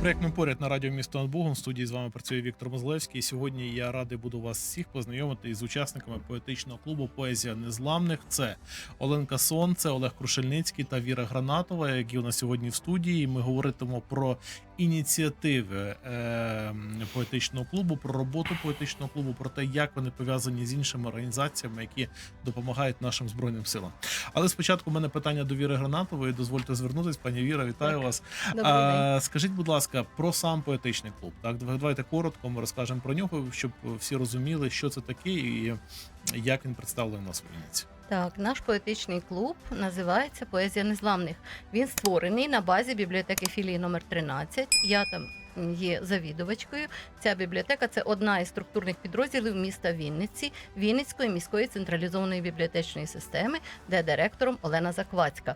Проект ми поряд на радіо місто над Богом. В студії з вами працює Віктор Мозлевський. І Сьогодні я радий буду вас всіх познайомити із учасниками поетичного клубу Поезія незламних. Це Оленка Сонце, Олег Крушельницький та Віра Гранатова, які у нас сьогодні в студії. Ми говоритимо про ініціативи е, поетичного клубу, про роботу поетичного клубу, про те, як вони пов'язані з іншими організаціями, які допомагають нашим збройним силам. Але спочатку в мене питання до Віри Гранатової. Дозвольте звернутися, пані Віра, вітаю Так. вас. Добрий день. Скажіть, будь ласка, про сам поетичний клуб. Так, давайте коротко ми розкажемо про нього, щоб всі розуміли, що це таке і як він представлений нас в Вінниці. Так, наш поетичний клуб називається Поезія незламних. Він створений на базі бібліотеки філії номер 13. Я там є завідувачкою. Ця бібліотека це одна із структурних підрозділів міста Вінниці, Вінницької міської централізованої бібліотечної системи, де директором Олена Заквацька.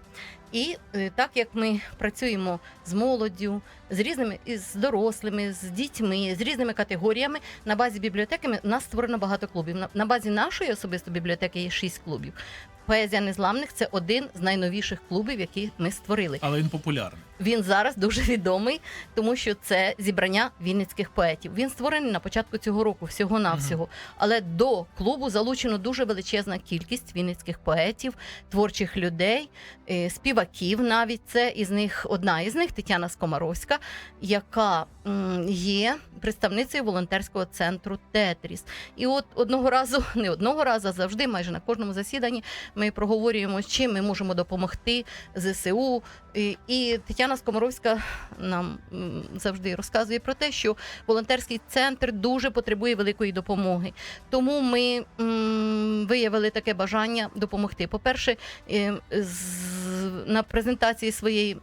І е, так як ми працюємо з молоддю, з різними із дорослими, з дітьми, з різними категоріями, на базі бібліотеки нас створено багато клубів. На базі нашої особисто бібліотеки є шість клубів. Поезія незламних це один з найновіших клубів, які ми створили. Але він популярний. Він зараз дуже відомий, тому що це зібрання вінницьких поетів. Він створений на початку цього року, всього навсього. Але до клубу залучено дуже величезна кількість вінницьких поетів, творчих людей, е, співаків. Навіть це із них одна із них Тетяна Скомаровська, яка є представницею волонтерського центру Тетріс. І от одного разу, не одного разу, а завжди, майже на кожному засіданні, ми проговорюємо, чим ми можемо допомогти ЗСУ. І, Тетяна Скомаровська нам завжди розказує про те, що волонтерський центр дуже потребує великої допомоги. Тому ми м, виявили таке бажання допомогти. По-перше, е, з- на презентації своєї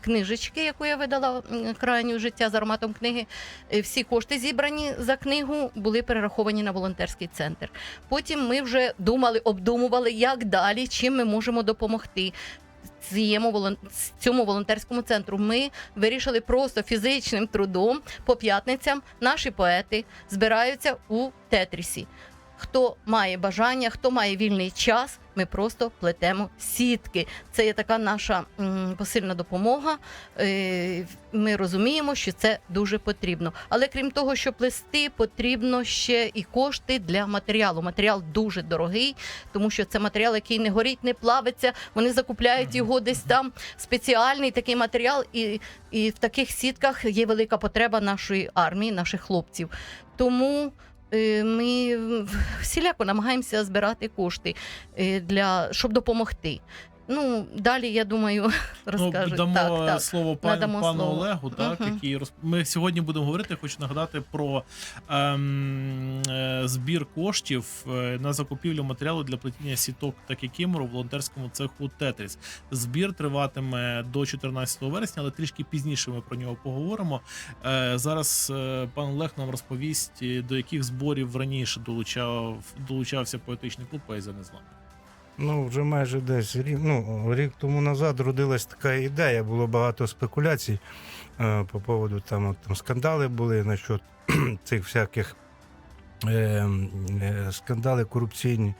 книжечки, яку я видала крайню життя з ароматом книги, е, всі кошти зібрані за книгу були перераховані на волонтерський центр. Потім ми вже думали, обдумували, як далі, чим ми можемо допомогти. Цьому волонтерському центру ми вирішили просто фізичним трудом по п'ятницям. Наші поети збираються у тетрісі. Хто має бажання, хто має вільний час, ми просто плетемо сітки. Це є така наша посильна допомога. Е, Ми розуміємо, що це дуже потрібно. Але крім того, що плести, потрібно ще і кошти для матеріалу. Матеріал дуже дорогий, тому що це матеріал, який не горить, не плавиться. Вони закупляють його десь там спеціальний такий матеріал, і, і в таких сітках є велика потреба нашої армії, наших хлопців. Тому. Е, Ми всіляко намагаємося збирати кошти е, для щоб допомогти. Ну далі я думаю, розкажуть. Ну, дамо так, так. слово пану, Надамо пану слово. Олегу. Так, Мгм. який роз... ми сьогодні будемо говорити. Хочу нагадати про ем, е, збір коштів е, на закупівлю матеріалу для плетіння сіток та кікімору в волонтерському цеху Тетріс. Збір триватиме до 14 вересня, але трішки пізніше ми про нього поговоримо. Е, зараз е, пан Олег нам розповість, е, до яких зборів раніше долучав долучався поетичний клуб поезія незламна. Ну, вже майже десь рік, ну, рік тому назад родилась така ідея, було багато спекуляцій е, по поводу там, от, там скандали були насчет цих всяких е, е, скандали корупційні.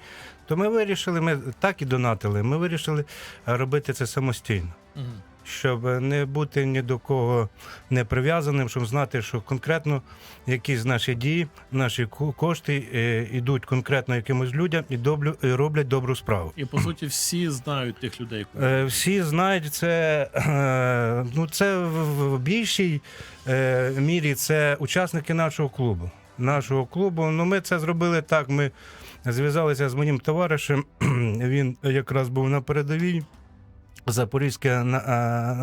То ми вирішили, ми так і донатили, ми вирішили е, робити це самостійно. Мгм. Щоб не бути ні до кого не прив'язаним, щоб знати, що конкретно якісь наші дії, наші кошти е, йдуть конкретно якимось людям і доблю, і роблять добру справу. І по суті, всі знають тих людей. Е, Всі знають це. е, Ну, це в більшій е, мірі це учасники нашого клубу. Нашого клубу. Ну, ми це зробили так. Ми зв'язалися з моїм товаришем. Він якраз був на передовій. Запорізьке на,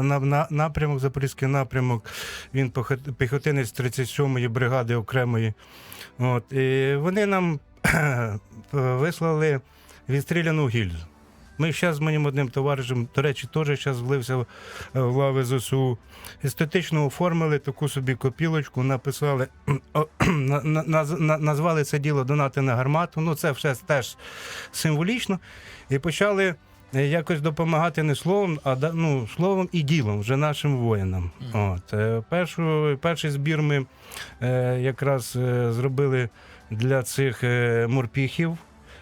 на, на, напрямок, Запорізький напрямок. Він піхотинець 37-ї бригади окремої. От, і вони нам вислали відстріляну гільзу. Ми зараз з моїм одним товаришем, до речі, теж зараз влився в, в лави ЗСУ. Естетично оформили таку собі копілочку, написали, на- на- назвали це діло донати на гармату. Ну, це все теж символічно. І почали е, якось допомагати не словом, а ну, словом і ділом вже нашим воїнам. Мгм. От, е, першу, перший збір ми е, якраз е, зробили для цих е, морпіхів.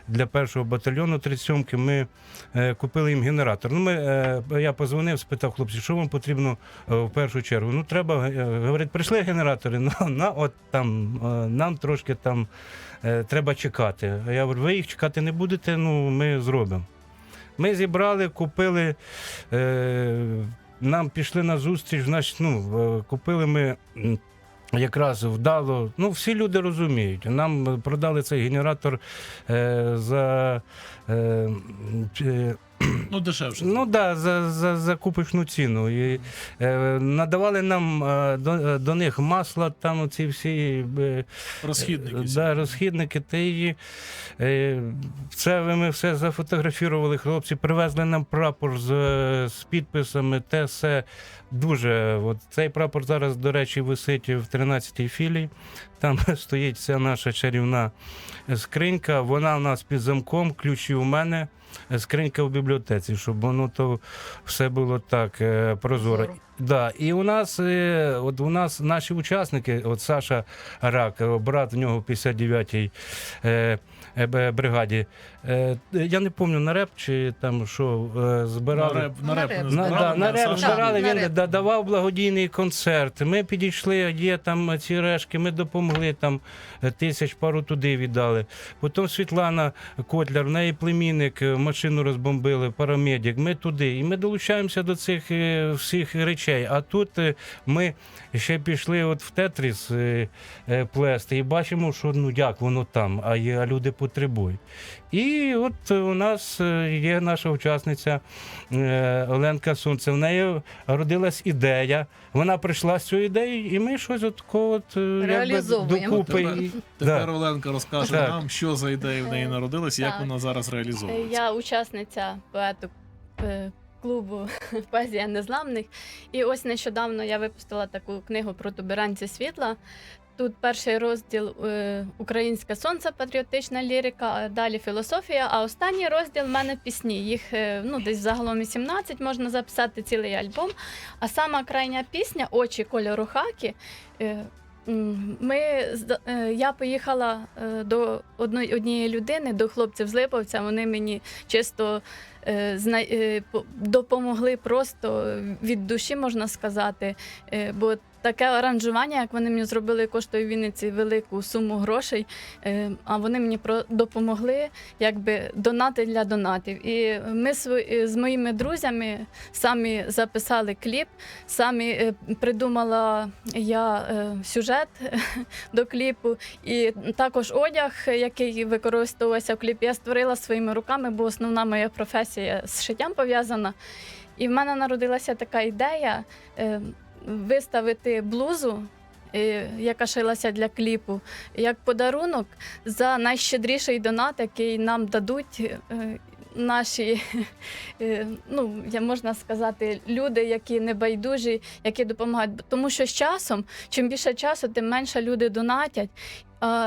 для першого батальйону 37-ки ми е, купили їм генератор. Ну, ми, е, я позвонив, спитав хлопців, що вам потрібно е, в першу чергу. Ну, треба, е, говорить, прийшли генератори, ну, на, от там, е, нам трошки там е, треба чекати. Я говорю, ви їх чекати не будете, ну ми зробимо. Ми зібрали, купили, е, нам пішли на зустріч, значить, ну, е, купили ми. Якраз вдало, ну всі люди розуміють. Нам продали цей генератор е, за е, Ну, дешевше. Ну да, за, за, за купочну ціну. І, е, надавали нам е, до, е, до них масла, там ці всі е, Розхідники. да, розхідники. Та і, е, це ми все зафотографували. Хлопці привезли нам прапор з, з підписами. Те все дуже. От цей прапор зараз, до речі, висить в 13-й філії. Там стоїть ця наша чарівна скринька. Вона у нас під замком, ключі у мене. Скринька в бібліотеці, щоб воно то все було так е, прозоро. Да, і у нас, е, от у нас наші учасники, от Саша Рак, е, брат в нього в 59-й е, е, б- бригаді. Е, я не пам'ятаю на реп чи там що е, На збирали. реп, на На реп. На, збирали, да, на реп збирали, на він реп. давав благодійний концерт. Ми підійшли, є там ці решки, ми допомогли там е, тисяч пару туди віддали. Потім Світлана Котляр, в неї племінник, е, машину розбомбили, парамедик. Ми туди. І ми долучаємося до цих е, всіх речей. А тут е, ми ще пішли от в Тетріс е, е, плести і бачимо, що ну як воно там, а, є, а люди потребують. І от у нас е, є наша учасниця е, Оленка Сунце. В неї родилась ідея. Вона прийшла з цією ідеєю, і ми щось от такого от, е, якби Реалізовуємо. докупи. Тепер- Тепер да. Оленка розкаже Так. нам, що за ідея в неї народилась, як вона зараз реалізовується. Я учасниця поету клубу Поезія незламних. І ось нещодавно я випустила таку книгу про туберанці світла. Тут перший розділ е, Українське сонце, патріотична лірика, далі філософія. А останній розділ в мене пісні. Їх е, ну, десь загалом 18, можна записати цілий альбом. А сама крайня пісня Очі кольору хакі. е, Ми, я поїхала до однієї людини, до хлопців з Липовця. Вони мені чисто допомогли просто від душі, можна сказати. Бо таке аранжування, як вони мені зробили, коштує в Вінниці велику суму грошей. е, А вони мені допомогли якби донати для донатів. І ми сво- з моїми друзями самі записали кліп, самі е, придумала я е, сюжет до кліпу, і також одяг, який використовувався в кліпі, я створила своїми руками, бо основна моя професія з шиттям пов'язана. І в мене народилася така ідея е, виставити блузу. е, Яка шилася для кліпу, як подарунок за найщедріший донат, який нам дадуть е, наші, е, ну я можна сказати, люди, які небайдужі, які допомагають. Тому що з часом, чим більше часу, тим менше люди донатять.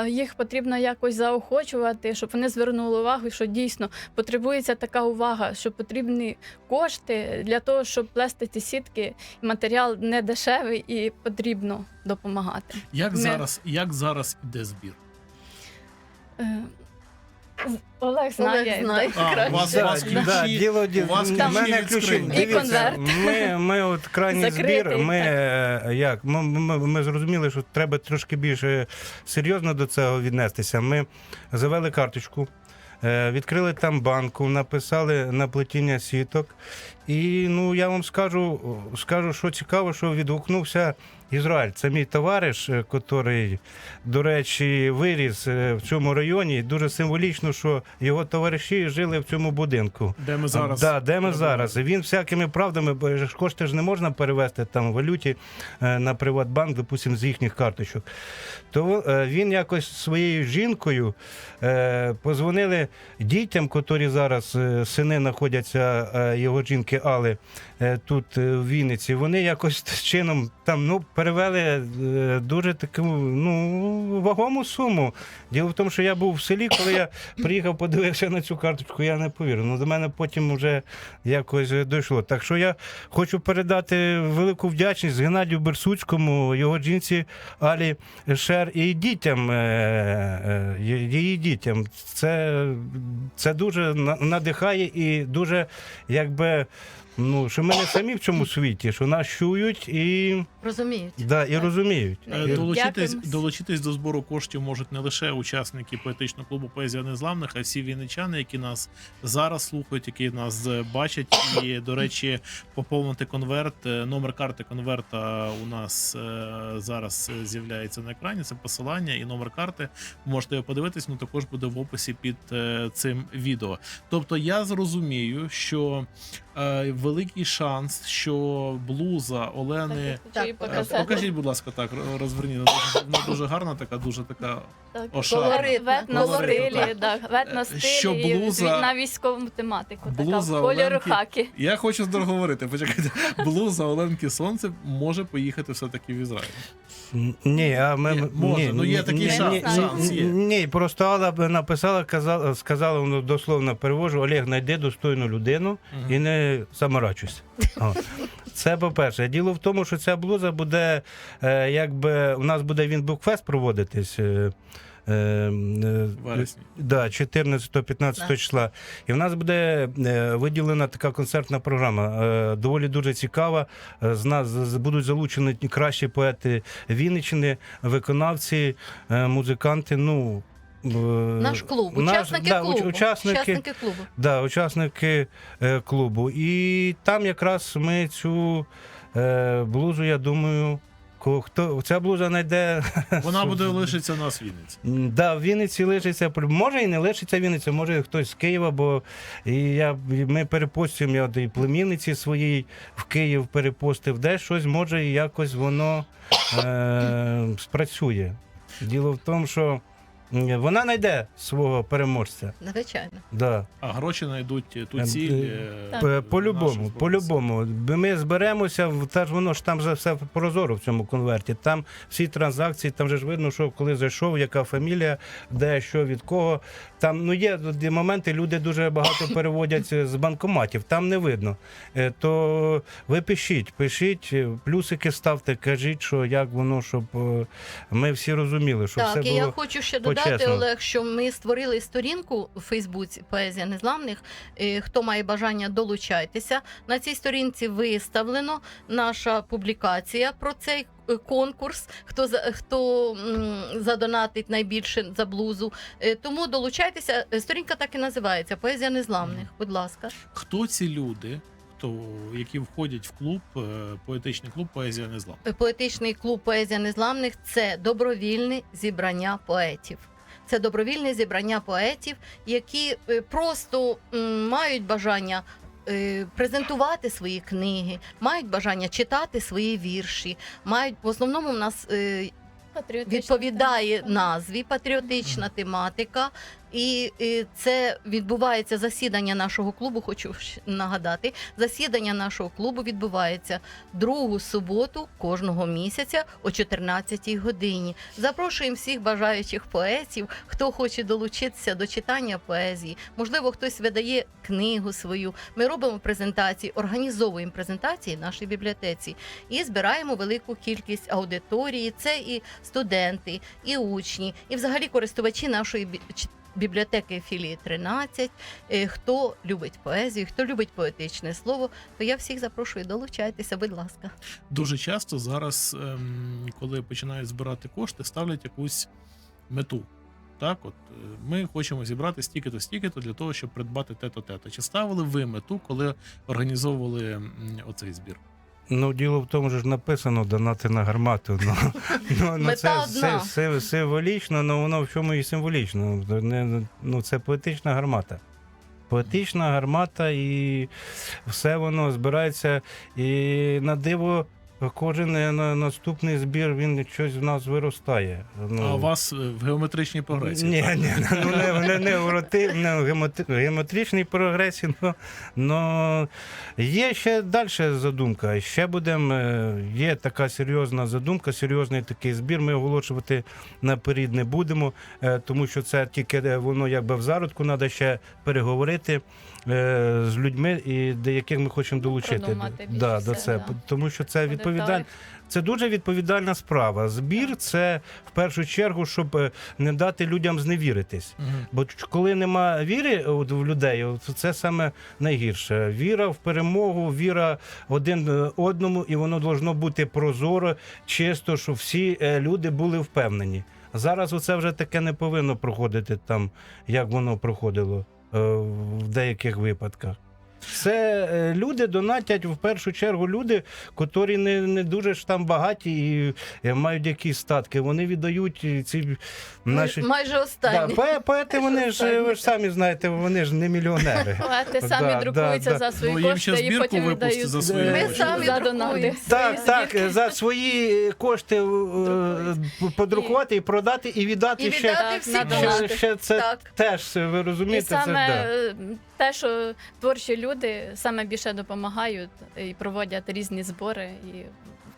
Їх потрібно якось заохочувати, щоб вони звернули увагу, що дійсно потребується така увага, що потрібні кошти для того, щоб плести ці сітки. Матеріал не дешевий і потрібно допомагати. Як Ми- зараз, як зараз іде збір? Е, Олег знає. Олег знає. А, у вас, у Да, ключі, да, діло, ді- у вас в мене від ключі. скрині. І Дивіться, конверт. ми, ми от крайній Закритий, збір. Ми, так. е, як, ми, ми, ми зрозуміли, що треба трошки більше серйозно до цього віднестися. Ми завели карточку. е, Відкрили там банку, написали на плетіння сіток. І ну я вам скажу, скажу, що цікаво, що відгукнувся Ізраїль. Це мій товариш, е, котрий, до речі, виріс е, в цьому районі. Дуже символічно, що його товариші жили в цьому будинку. Де ми зараз? Да, де ми перебуваємо. зараз. Він всякими правдами, бо кошти ж не можна перевести там в валюті е, на Приватбанк, допустимо, з їхніх карточок. То е, він якось своєю жінкою е, позвонили дітям, котрі зараз е, сини знаходяться е, його жінки доньки Али е, тут е, в Вінниці, вони якось чином там ну, перевели е, дуже таку ну, вагому суму. Діло в тому, що я був в селі, коли я приїхав, подивився на цю карточку, я не повірив. Ну, до мене потім вже якось дійшло. Так що я хочу передати велику вдячність Геннадію Берсуцькому, його жінці Алі Шер і дітям, е, е, її дітям. Це, це дуже надихає і дуже якби. Ну, що ми не самі в цьому світі, що нас чують і, Розуміють. да, і Так. розуміють. Е, Дякуємо. Долучитись, долучитись до збору коштів можуть не лише учасники поетичного клубу Поезія Незламних, а й всі вінничани, які нас зараз слухають, які нас е, бачать. І, до речі, поповнити конверт. е, Номер карти конверта у нас е, зараз е, з'являється на екрані. Це посилання і номер карти. Можете його подивитись, ну також буде в описі під е, цим відео. Тобто я зрозумію, що е, великий шанс, що блуза Олени. Так, Е, показати. Покажіть, будь ласка, так, розверніть. Вона дуже, вона дуже гарна, така дуже така. Так, Ошарна. Колоритна, в Е, етностилі що і блуза- на військову тематику. блуза така, в кольору Оленки- хаки. Я хочу договорити. Почекайте. Блуза Оленки Сонце може поїхати все-таки в Ізраїль. Н- Ні, а ми Є, може, ну, є такий шанс, шанс є. Ні, просто Алла б написала, казала, сказала, ну, дословно перевожу, Олег, знайди достойну людину і не заморачуйся. О. Це по-перше. Діло в тому, що ця блуза буде, е, якби у нас буде він букфест проводитись. Е, е, е, Вересні. Да, 14-15 Да. числа. І в нас буде е, виділена така концертна програма. Е, доволі дуже цікава. Е, З нас з- будуть залучені кращі поети Вінниччини, виконавці, е, музиканти. Ну, Наш клуб, наш- учасники да, уч- клубу. учасники, клубу. Да, учасники е, клубу. І там якраз ми цю е, блузу, я думаю, хто ця блуза знайде Вона буде лишитися на Вінниці. Да, в Вінниці лишиться, може і не лишиться Вінниця, може хтось з Києва, бо і я, і ми перепостимо, я от і племінниці своїй в Київ перепостив, де щось може і якось воно е, спрацює. Діло в тому, що вона знайде свого переможця. Звичайно. Да. А гроші знайдуть ту Е, ціль. е, е, Так. П- По-любому, по-любому. Ми зберемося, в- та ж воно ж там же все прозоро в цьому конверті. Там всі транзакції, там же ж видно, що коли зайшов, яка фамілія, де що від кого. Там ну є ді- моменти, люди дуже багато переводять з банкоматів, там не видно. Е, То ви пишіть, пишіть, е, плюсики ставте, кажіть, що як воно, щоб е, ми всі розуміли, щоб Так, все і було. я хочу ще додати, по-чесному. Олег, що ми створили сторінку у Фейсбуці Поезія Незламних. Е, Хто має бажання, долучайтеся. На цій сторінці виставлено наша публікація про цей е, конкурс. Хто за хто задонатить найбільше за блузу. Е, Тому долучайтеся. Сторінка так і називається Поезія Незламних. Будь ласка. Хто ці люди, хто, які входять в клуб, поетичний клуб Поезія Незламних? Поетичний клуб Поезія Незламних це добровільне зібрання поетів. Це добровільне зібрання поетів, які е, просто мають бажання. е, Презентувати свої книги, мають бажання читати свої вірші, мають в основному в нас е, відповідає тематика. назві патріотична тематика. І, це відбувається засідання нашого клубу. Хочу нагадати. Засідання нашого клубу відбувається другу суботу кожного місяця о 14 годині. Запрошуємо всіх бажаючих поетів, хто хоче долучитися до читання поезії. Можливо, хтось видає книгу свою. Ми робимо презентації, організовуємо презентації в нашій бібліотеці і збираємо велику кількість аудиторії. Це і студенти, і учні, і взагалі користувачі нашої бібліотеки філії 13. Е, Хто любить поезію, хто любить поетичне слово, то я всіх запрошую, долучайтеся, будь ласка. Дуже часто зараз, ем, коли починають збирати кошти, ставлять якусь мету. Так, от е, ми хочемо зібрати стільки-то, стільки-то для того, щоб придбати те-то, те-то. Чи ставили ви мету, коли організовували оцей збір? Ну, діло в тому, що ж написано донати на гармату. Ну, ну, ну це одна. си- си- символічно, але воно в чому і символічно. Не, ну, це поетична гармата. Поетична гармата, і все воно збирається. І на диво кожен е, наступний збір він щось в нас виростає. Ну, А у вас е, в геометричній прогресії. Ні, так? ні, ну не, не, не, в роти- не в геометричній прогресії, но, но є ще далі задумка. Ще будемо, е, є така серйозна задумка, серйозний такий збір. Ми оголошувати наперед не будемо, тому що це тільки воно якби в зародку, треба ще переговорити з людьми, і до яких ми хочемо долучити. Да, до це. да. Тому що це По відповідально. деталях. Це дуже відповідальна справа. Збір це в першу чергу, щоб е, не дати людям зневіритись. Бо коли нема віри в людей, от, це саме найгірше. Віра в перемогу, віра один е, одному, і воно должно бути прозоро, чисто, щоб всі е, люди були впевнені. Зараз оце вже таке не повинно проходити там, як воно проходило е, в деяких випадках. Це е, люди донатять в першу чергу люди, котрі не, не дуже ж там багаті і е, мають якісь статки. Вони віддають е, ці наші. Майже останні. пое- поети вони ж ви ж самі знаєте, вони ж не мільйонери. Поети самі да, друкуються да. за свої Ну, їм кошти і потім віддають за свої Ми самі за донати. Так, Свої так, за свої кошти подрукувати і продати, і віддати І ще. віддати всі ще, ще це Так. теж ви І розумієте. саме це, да. е, те, що творчі люди саме більше допомагають і проводять різні збори, і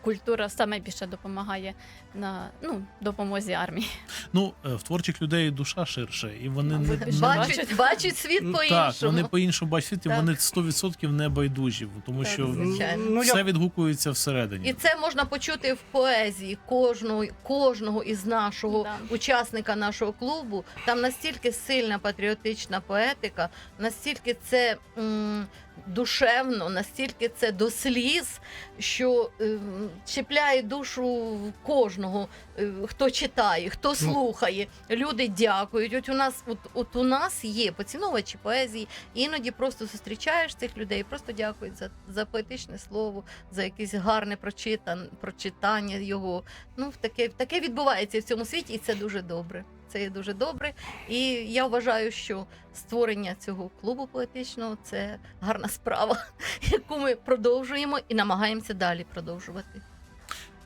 культура саме більше допомагає на ну, допомозі армії. Ну, е, в творчих людей душа ширше, і вони не Бачать, Бачать, бачать світ Ну, Так, вони по-іншому бачать світ, і Так. вони 100% не байдужі, тому Так, що звичайно. Ну, я все відгукується всередині. І це можна почути в поезії кожного, кожного із нашого Да. учасника нашого клубу. Там настільки сильна патріотична поетика, настільки це м, душевно, настільки це до сліз, що ем, чіпляє душу кожного, е, хто читає, хто слухає. Люди дякують. От у нас, от, от у нас є поціновувачі поезії. Іноді просто зустрічаєш цих людей, просто дякують за, за поетичне слово, за якесь гарне прочитан, прочитання його. Ну, таке, таке відбувається в цьому світі, і це дуже добре. Це є дуже добре. І я вважаю, що створення цього клубу поетичного це гарна справа, яку ми продовжуємо і намагаємося далі продовжувати.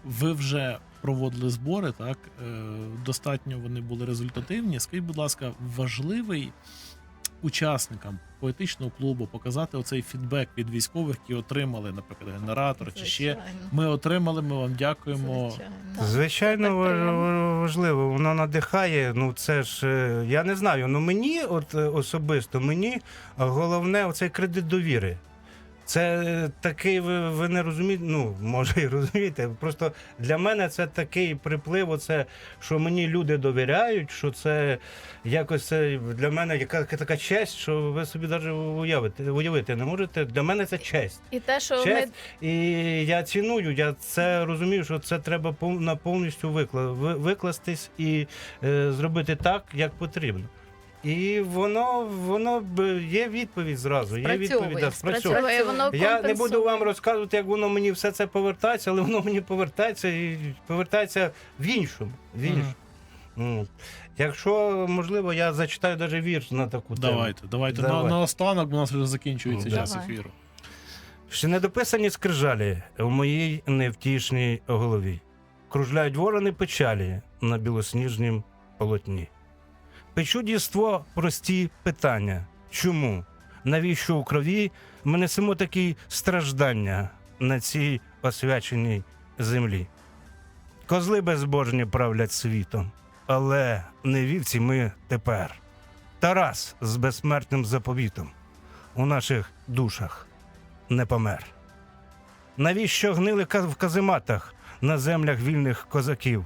Ви вже проводили збори, так е, достатньо вони були результативні. Скажіть, будь ласка, важливий учасникам поетичного клубу показати оцей фідбек від військових, які отримали, наприклад, генератор чи ще. Ми отримали, ми вам дякуємо. Звичайно. Звичайно, важливо, воно надихає. Ну це ж е, я не знаю. Ну мені, от е, особисто, мені головне оцей кредит довіри. Це такий, ви, ви не розумієте, ну може і розумієте. Просто для мене це такий приплив, оце, що мені люди довіряють, що це якось це для мене яка, яка така честь, що ви собі навіть уявити, уявити не можете. Для мене це честь. І те, що ми І я ціную, я це розумію, що це треба на повністю викла, викластись і е, зробити так, як потрібно. І воно, воно є відповідь зразу. Є відповідь, да, спрацьовує. спрацьовує, воно Я не буду вам розказувати, як воно мені все це повертається, але воно мені повертається і повертається в іншому. В іншому. Ну, Якщо можливо, я зачитаю навіть вірш на таку тему. Давайте, давайте. На, на останок, бо у нас вже закінчується Ну, час давай. ефіру. Ще недописані скрижалі в моїй невтішній голові. Кружляють ворони печалі на білосніжнім полотні. Печу дійство прості питання. Чому? Навіщо у крові ми несемо такі страждання на цій освяченій землі? Козли безбожні правлять світом, але не вівці ми тепер. Тарас з безсмертним заповітом у наших душах не помер. Навіщо гнили в казематах на землях вільних козаків,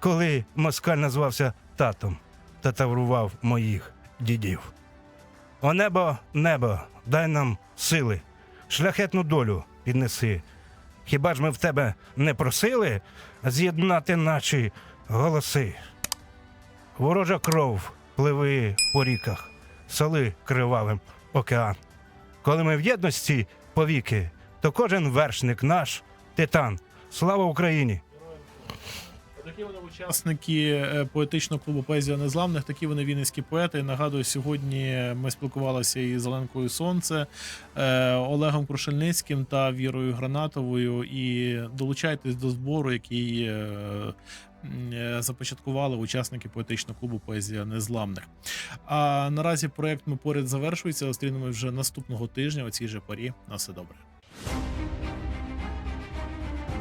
коли москаль назвався татом та таврував моїх дідів? О небо, небо, дай нам сили, шляхетну долю піднеси. Хіба ж ми в тебе не просили з'єднати наші голоси? Ворожа кров пливи по ріках, соли кривавим океан. Коли ми в єдності повіки, то кожен вершник наш титан. Слава Україні! Такі вони учасники е, поетичного клубу Поезія Незламних, такі вони вінницькі поети. Нагадую, сьогодні ми спілкувалися із Зеленкою Сонце, е, Олегом Крушельницьким та Вірою Гранатовою. І долучайтесь до збору, який е, започаткували учасники поетичного клубу Поезія Незламних. А наразі проект ми поряд завершується. Зустрінемось вже наступного тижня. У цій же порі. На все добре.